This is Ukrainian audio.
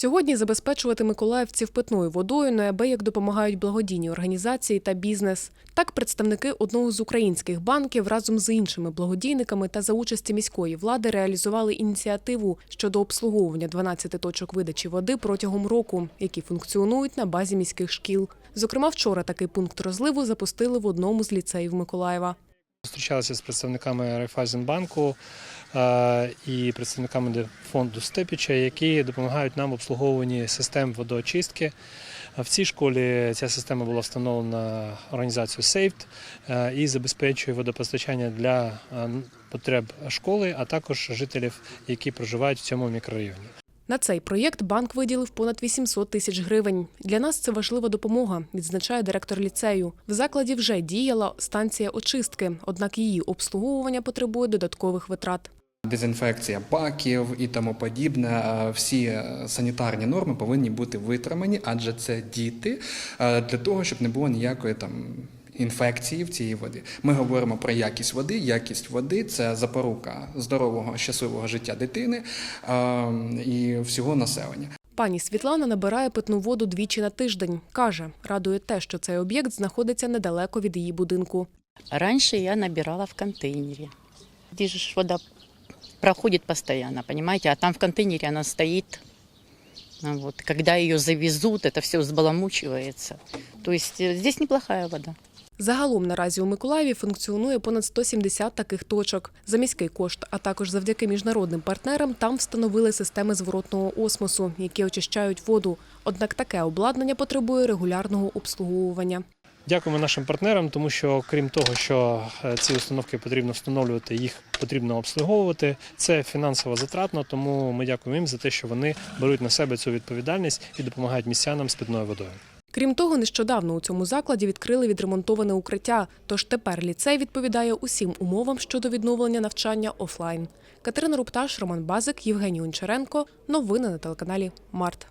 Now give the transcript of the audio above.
Сьогодні забезпечувати миколаївців питною водою неабияк допомагають благодійні організації та бізнес. Так, представники одного з українських банків разом з іншими благодійниками та за участі міської влади реалізували ініціативу щодо обслуговування 12 точок видачі води протягом року, які функціонують на базі міських шкіл. Зокрема, вчора такий пункт розливу запустили в одному з ліцеїв Миколаєва. Зустрічалися з представниками Райфайзенбанку е, і представниками фонду Степіча, які допомагають нам в обслуговуванні систем водоочистки. В цій школі ця система була встановлена організацією е, і забезпечує водопостачання для е, потреб школи, а також жителів, які проживають в цьому мікрорайоні. На цей проєкт банк виділив понад 800 тисяч гривень. Для нас це важлива допомога, відзначає директор ліцею. В закладі вже діяла станція очистки, однак її обслуговування потребує додаткових витрат. Дезінфекція баків і тому подібне. Всі е, санітарні норми повинні бути витримані, адже це діти е, для того, щоб не було ніякої там. Інфекції в цій воді. Ми говоримо про якість води. Якість води це запорука здорового, щасливого життя дитини е, і всього населення. Пані Світлана набирає питну воду двічі на тиждень. Каже, радує те, що цей об'єкт знаходиться недалеко від її будинку. Раньше я набирала в контейнере. Здесь ж вода проходит постоянно, понимаете, а там в контейнере она стоит. Ну Вот. Когда ее завезут, это все взбаламучивается. То есть э, здесь неплохая вода. Загалом наразі у Миколаєві функціонує понад 170 таких точок. За міський кошт, а також завдяки міжнародним партнерам, там встановили системи зворотного осмосу, які очищають воду. Однак таке обладнання потребує регулярного обслуговування. Дякуємо нашим партнерам, тому що крім того, що е, ці установки потрібно встановлювати, їх потрібно обслуговувати. Це фінансово затратно, тому ми дякуємо їм за те, що вони беруть на себе цю відповідальність і допомагають містянам з питною водою. Крім того, нещодавно у цьому закладі відкрили відремонтоване укриття. Тож тепер ліцей відповідає усім умовам щодо відновлення навчання офлайн. Катерина Рупташ, Роман Базик, Євгеній Унчаренко. Новини на телеканалі Март.